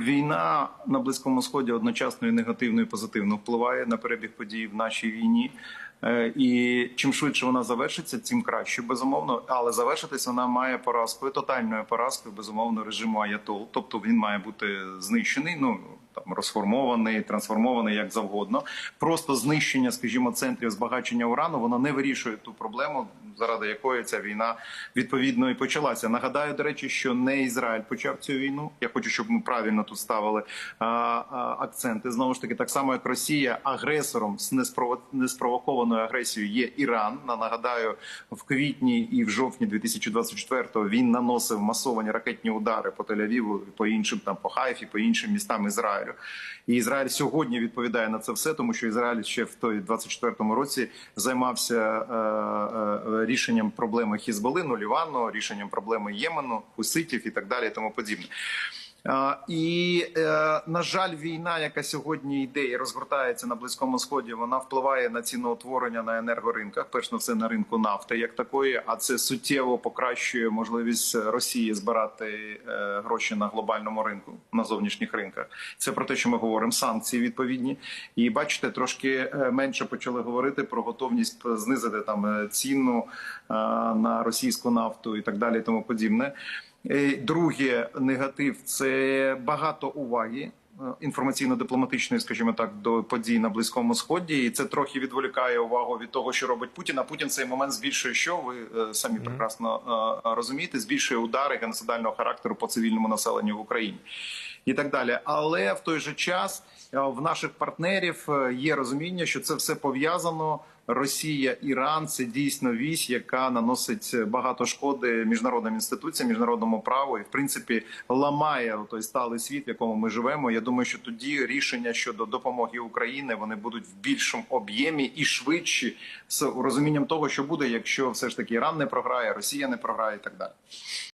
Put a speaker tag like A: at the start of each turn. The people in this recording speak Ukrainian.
A: Війна на близькому сході одночасно і негативно і позитивно впливає на перебіг подій в нашій війні. Е, І чим швидше вона завершиться, тим краще, безумовно. Але завершитися вона має поразкою, тотальною поразкою, безумовно, режиму Аятол. Тобто він має бути знищений. Ну там розформований, трансформований як завгодно. Просто знищення, скажімо, центрів збагачення урану, воно не вирішує ту проблему, заради якої ця війна відповідно і почалася. Нагадаю, до речі, що не Ізраїль почав цю війну. Я хочу, щоб ми правильно тут ставили а, а, акценти. Знову ж таки, так само як Росія агресором з неспрово- неспровокованою агресією є Іран. Нагадаю, в квітні і в жовтні 2024-го він наносив масовані ракетні удари по Тель-Авіву, по іншим там по Хайфі, по іншим містам Ізраїлю. І Ізраїль сьогодні відповідає на це все, тому що Ізраїль ще в той 24-му році займався е, е, рішенням проблеми Хізболи, ну, Лівану, рішенням проблеми Ємену, Хуситів і так далі, і тому подібне. І е, на жаль, війна, яка сьогодні йде і розгортається на близькому сході, вона впливає на ціноутворення на енергоринках. Перш на все на ринку нафти, як такої, а це суттєво покращує можливість Росії збирати е, гроші на глобальному ринку на зовнішніх ринках. Це про те, що ми говоримо санкції відповідні, і бачите, трошки е, менше почали говорити про готовність знизити там ціну на російську нафту і так далі, тому подібне. Е, Друге, негатив це багато уваги е, інформаційно-дипломатичної, скажімо так, до подій на близькому сході, і це трохи відволікає увагу від того, що робить Путін. А Путін в цей момент збільшує, що ви е, самі прекрасно розумієте, збільшує удари геноцидального характеру по цивільному населенню в Україні. І так далі, але в той же час е, в наших партнерів е, є розуміння, що це все пов'язано. Росія, Іран це дійсно вісь, яка наносить багато шкоди міжнародним інституціям, міжнародному праву і в принципі ламає той сталий світ, в якому ми живемо. Я думаю, що тоді рішення щодо допомоги України вони будуть в більшому об'ємі і швидші з розумінням того, що буде, якщо все ж таки Іран не програє, Росія не програє і так далі.